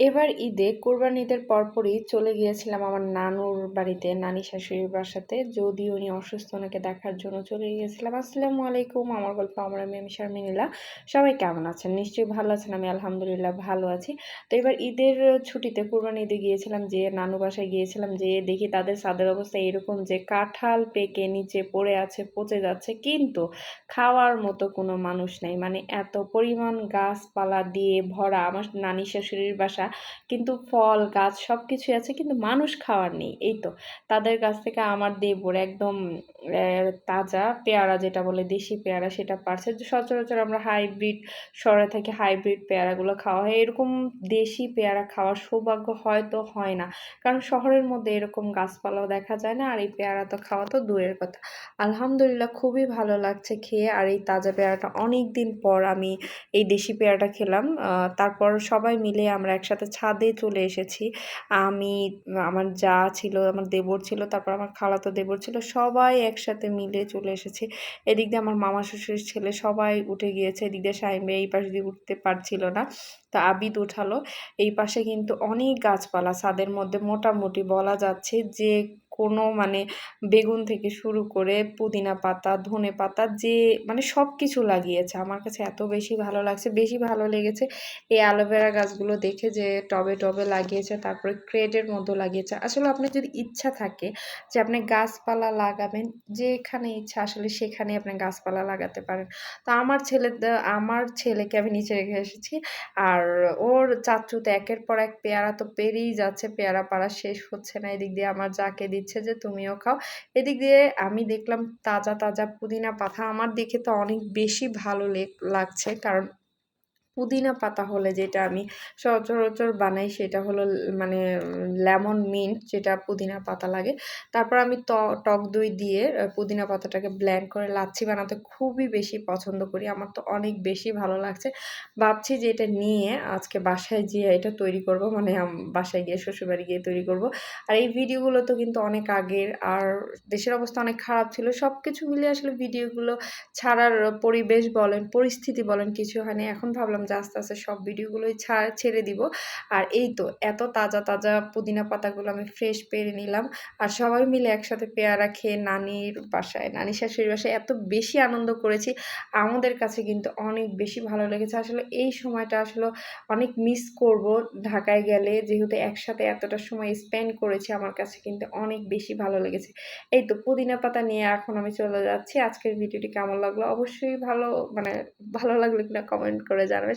এবার ঈদে কোরবানি ঈদের পরপরই চলে গিয়েছিলাম আমার নানুর বাড়িতে, নানি শাশুড়ির বাসাতে। যদি উনি অসুস্থ, ওনাকে দেখার জন্য চলে গিয়েছিলাম। আসসালামু আলাইকুম, আমার গল্প আমার আমি আমি শারমিনীলা। সবাই কেমন আছেন? নিশ্চয়ই ভালো আছেন, আমি আলহামদুলিল্লাহ ভালো আছি। তো এবার ঈদের ছুটিতে কোরবানি ঈদে গিয়েছিলাম, যে নানু বাসায় গিয়েছিলাম, যে দেখি তাদের সাদের অবস্থা এরকম যে কাঁঠাল পেকে নিচে পড়ে আছে, পচে যাচ্ছে। কিন্তু খাওয়ার মতো কোনো মানুষ নেই। মানে এত পরিমাণ গাছপালা দিয়ে ভরা আমার নানি শাশুড়ির বাসা কিন্তু ফল, গাছ সব কিছুই আছে কিন্তু মানুষ খাওয়ার নেই, এই তো। তাদের কাছ থেকে আমার দেবর একদম তাজা পেয়ারা যেটা বলে দেশি পেয়ারা সেটা পারছে। সচরাচর আমরা হাইব্রিড শহরে থেকে হাইব্রিড পেয়ারাগুলো খাওয়া হয়। এরকম দেশি পেয়ারা খাওয়ার সৌভাগ্য হয়তো হয় না। কারণ শহরের মধ্যে এরকম গাছপালাও দেখা যায় না, আর এই পেয়ারা তো খাওয়া তো দূরের কথা। আলহামদুলিল্লাহ খুবই ভালো লাগছে খেয়ে, আর এই তাজা পেয়ারাটা অনেক দিন পর আমি এই দেশি পেয়ারাটা খেলাম। তারপর সবাই মিলে আমরা একসাথে ছাদে চলে এসেছি। আমি, আমার যা ছিল, আমার দেবর ছিল, তারপর আমার খালাতো দেবর ছিল, সবাই একসাথে মিলে চলে এসেছি। এদিক দিয়ে আমার মামা শ্বশুরের ছেলে সবাই উঠে গিয়েছে। এদিক দিয়ে সাইমে এই পাশে দিয়ে উঠতে পারছিল না। তা আবিদ উঠালো। এই পাশে কিন্তু অনেক গাছপালা। ছাদের মধ্যে মোটামুটি বলা যাচ্ছে যে কোনো মানে বেগুন থেকে শুরু করে পুদিনা পাতা, ধনে পাতা যে মানে সব কিছু লাগিয়েছে। আমার কাছে এত বেশি ভালো লাগছে, বেশি ভালো লেগেছে এই অ্যালোভেরা গাছগুলো দেখে যে টবে টবে লাগিয়েছে, তারপরে ক্রেডের মধ্যে লাগিয়েছে। আসলে আপনার যদি ইচ্ছা থাকে যে আপনি গাছপালা লাগাবেন, যেখানে ইচ্ছা আসলে সেখানে আপনি গাছপালা লাগাতে পারেন। তো আমার ছেলে, আমার ছেলেকে আমি নিচে রেখে এসেছি আর ওর চাচুতে একের পর এক পেয়ারা তো পেরেই যাচ্ছে, পেয়ারা পাড়া শেষ হচ্ছে না, এদিক দিয়ে আমার যাকে দিচ্ছে যে তুমিও খাও। এদিক দিয়ে আমি দেখলাম তাজা তাজা পুদিনা পাতা। আমার দেখে তো অনেক বেশি ভালো লাগছে। কারণ পুদিনা পাতা হলে যেটা আমি সচরাচর বানাই সেটা হলো মানে লেমন মিন্ট যেটা পুদিনা পাতা লাগে। তারপর আমি টক দই দিয়ে পুদিনা পাতাটাকে ব্ল্যান্ড করে লাচ্ছি বানাতে খুবই বেশি পছন্দ করি। আমার তো অনেক বেশি ভালো লাগছে। ভাবছি যে এটা নিয়ে আজকে বাসায় গিয়ে এটা তৈরি করব মানে বাসায় গিয়ে শ্বশুরবাড়ি গিয়ে তৈরি করব। আর এই ভিডিওগুলো তো কিন্তু অনেক আগের, আর দেশের অবস্থা অনেক খারাপ ছিল। সব কিছু মিলিয়ে আসলে ভিডিওগুলো ছাড়ার পরিবেশ বলেন, পরিস্থিতি বলেন কিছু হয়নি। এখন ভাবলাম যে আস্তে আস্তে সব ভিডিওগুলোই ছাড় ছেড়ে দিব। আর এই তো এত তাজা তাজা পুদিনা পাতাগুলো আমি ফ্রেশ পেরে নিলাম। আর সবাই মিলে একসাথে পেয়ারা খেয়ে নানির বাসায়, নানি শাশুড়ির বাসায় এত বেশি আনন্দ করেছি। আমাদের কাছে কিন্তু অনেক বেশি ভালো লেগেছে। আসলে এই সময়টা আসলে অনেক মিস করব ঢাকায় গেলে। যেহেতু একসাথে এতটা সময় স্পেন্ড করেছি, আমার কাছে কিন্তু অনেক বেশি ভালো লেগেছে। এই তো পুদিনা পাতা নিয়ে এখন আমি চলে যাচ্ছি। আজকের ভিডিওটি কেমন লাগল? অবশ্যই ভালো মানে ভালো লাগলে কিনা কমেন্ট করে জানাবে